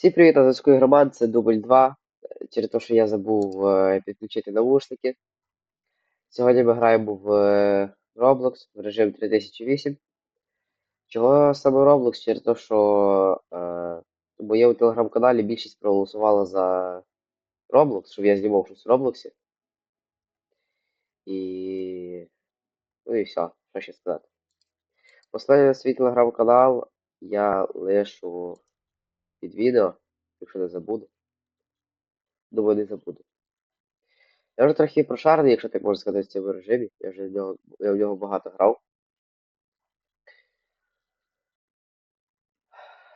Всім привіт, на зв'язку Ігроман, це дубль 2. Е, Через те, що я забув е, підключити навушники. Сьогодні ми граємо в е, Roblox в режим 3008. Чого саме Roblox? Через те, що е, в моєму телеграм-каналі більшість проголосувала за Roblox, щоб я знімав щось в Roblox. І. Ну і все, що ще сказати. Посилання на свій телеграм-канал я лишу під відео, якщо не забуду. Думаю, не забуду. Я вже трохи прошарений, якщо так можна сказати, в цьому режимі. Я вже в нього, я в нього багато грав.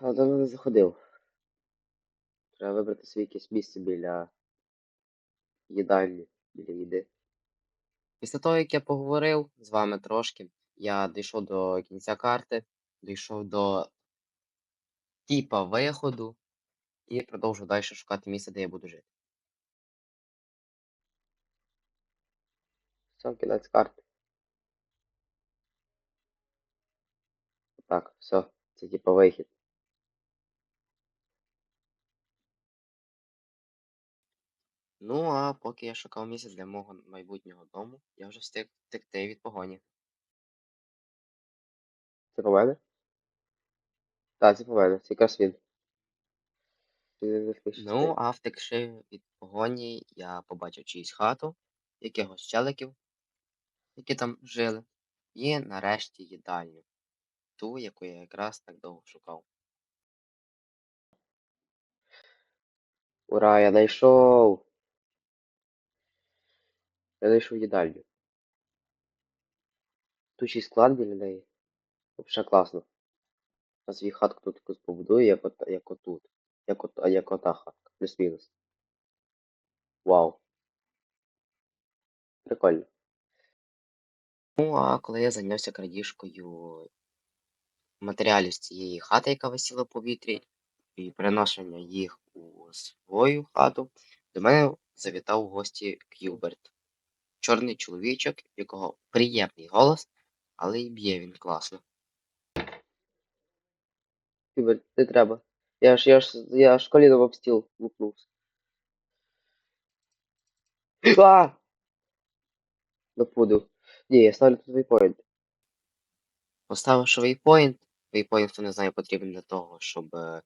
Але давно не заходив. Треба вибрати собі якесь місце біля їдальні, біля їди. Після того, як я поговорив з вами трошки, я дійшов до кінця карти, дійшов до типа виходу і продовжу далі шукати місце, де я буду жити. Все, кінець карти. Так, все, це типа вихід. Ну, а поки я шукав місце для мого майбутнього дому, я вже встиг втекти від погоні. Це по мене? Так, це по мене. Це якраз він. Ну, а втекши від погоні, я побачив чиюсь хату, якихось челиків, які там жили, і нарешті їдальню, ту, яку я якраз так довго шукав. Ура, я знайшов! Я знайшов їдальню. Тут ще й склад біля неї. Взагалі класно. Я свій хатку тут якусь побудую, як, от, як отут. Як от, як ота хатка. Плюс-мінус. Вау. Прикольно. Ну, а коли я зайнявся крадіжкою матеріалів з цієї хати, яка висіла в повітрі, і переношення їх у свою хату, до мене завітав у гості К'юберт. Чорний чоловічок, якого приємний голос, але й б'є він класно. Кібер, не треба. Я ж, я ж, я ж коліном об стіл лупнувся. А! Напудив. Ні, я ставлю тут вейпоінт. Поставивши вейпоінт, вейпоінт, хто не знає, потрібен для того, щоб е,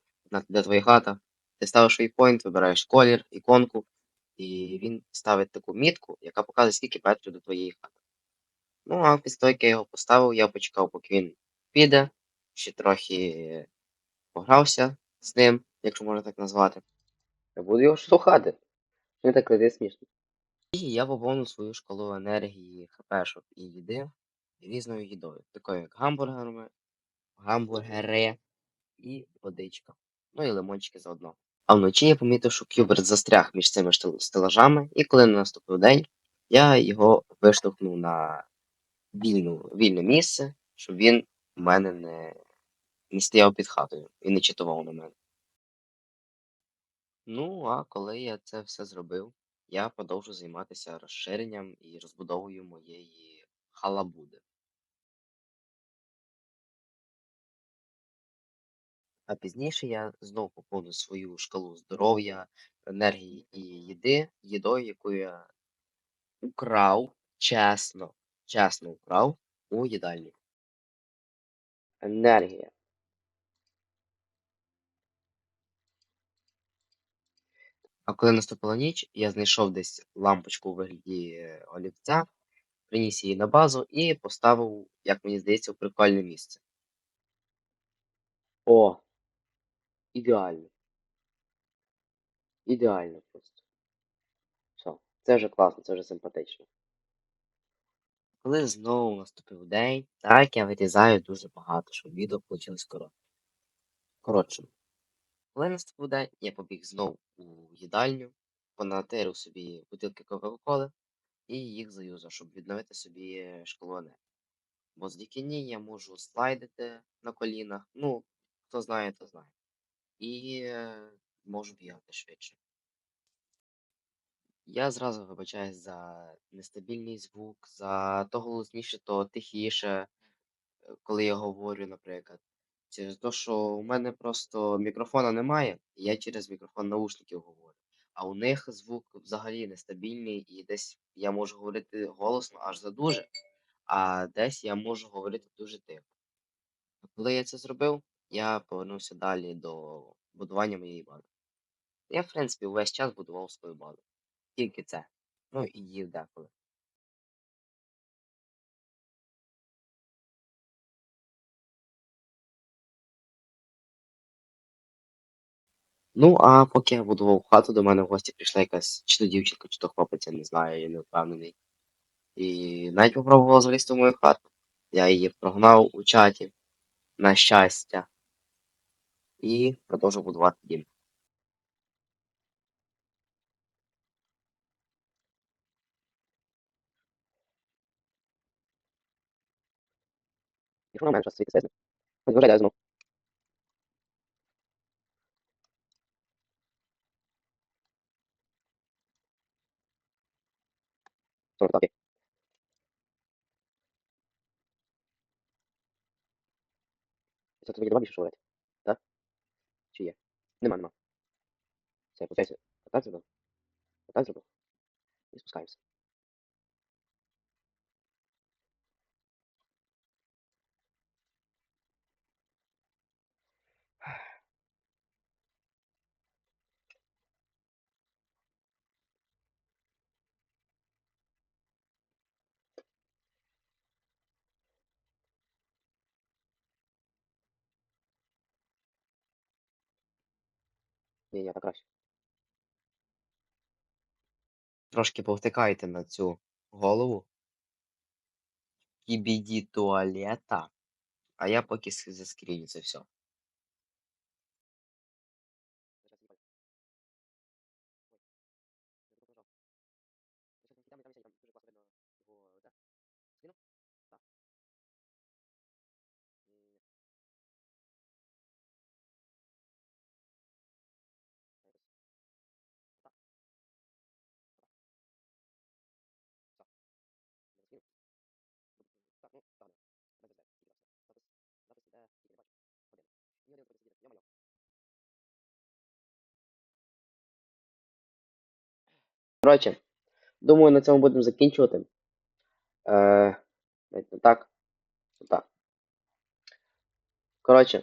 де твоя хата. Ти ставиш вейпоінт, вибираєш колір, іконку, і він ставить таку мітку, яка показує, скільки метрів до твоєї хати. Ну, а після того, як я його поставив, я почекав, поки він піде, ще трохи погрався з ним, якщо можна так назвати. Я буду його штовхати. Не так не смішно. І я поповнив свою шкалу енергії, хпшок і їди різною їдою, такою як гамбургерами, гамбургери і водичка. Ну і лимончики заодно. А вночі я помітив, що кюберт застряг між цими стелажами, і коли наступив день, я його виштовхнув на вільну, вільне місце, щоб він у мене не, не стояв під хатою і не читував на мене. Ну, а коли я це все зробив, я продовжу займатися розширенням і розбудовою моєї халабуди. А пізніше я знов поповню свою шкалу здоров'я, енергії і їди їдою, яку я украв, чесно, чесно украв у їдальні. Енергія. А коли наступила ніч, я знайшов десь лампочку у вигляді е, олівця, приніс її на базу і поставив, як мені здається, в прикольне місце. О! Ідеально. Ідеально просто. Все. Це вже класно, це вже симпатично. Коли знову наступив день, так я вирізаю дуже багато, щоб відео вийшло коротше. Коли наступив день, я побіг знов у їдальню, понатирив собі бутилки Кока-Коли і їх заюзав, щоб відновити собі шкалу енергії. Бо завдяки ній я можу слайдити на колінах. Ну, хто знає, то знає. І е, можу бігати швидше. Я зразу вибачаюсь за нестабільний звук, за то голосніше, то тихіше, е, коли я говорю, наприклад. Через те, що у мене просто мікрофона немає, і я через мікрофон наушників говорю. А у них звук взагалі нестабільний, і десь я можу говорити голосно аж задуже, а десь я можу говорити дуже тихо. Коли я це зробив, я повернувся далі до будування моєї бази. Я, в принципі, весь час будував свою базу. Тільки це. Ну і їв деколи. Ну, а поки я будував хату, до мене в гості прийшла якась чи то дівчинка, чи то хлопець, я не знаю, я не впевнений. І навіть попробувала залізти в мою хату. Я її прогнав у чаті, на щастя, і продовжив будувати дім. Якщо щось світи сесне, розважай знов. Сорок так. Це тобі нема більше що говорити? Так? Чи є? Нема, нема. Все, получається, отак зробив. Отак зробив. І Ні, я так краще. Трошки повтикайте на цю голову. Кібіді туалета. А я поки заскріню це все. Коротше, думаю, на цьому будемо закінчувати. Е, так. Так. Коротше,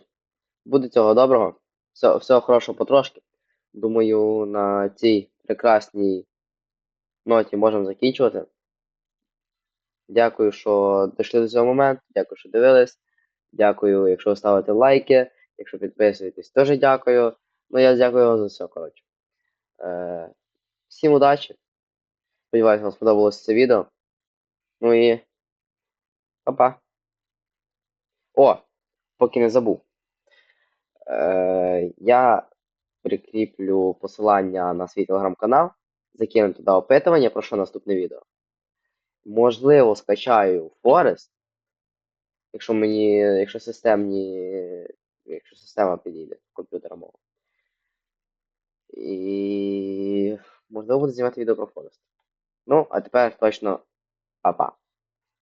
буде цього доброго. Все, всього хорошого потрошки. Думаю, на цій прекрасній ноті можемо закінчувати. Дякую, що дійшли до цього моменту. Дякую, що дивились. Дякую, якщо ви ставите лайки. Якщо підписуєтесь, теж дякую. Ну, я дякую вам за все, коротше. Е, всім удачі. Сподіваюсь, вам сподобалось це відео. Ну і. Па-па. О, поки не забув. Е, я прикріплю посилання на свій телеграм-канал, закину туди опитування про що наступне відео. Можливо, скачаю Forest, якщо мені, якщо системні, якщо система підійде комп'ютера мого. І можливо буду знімати відео про Форест. Ну, а тепер точно па-па.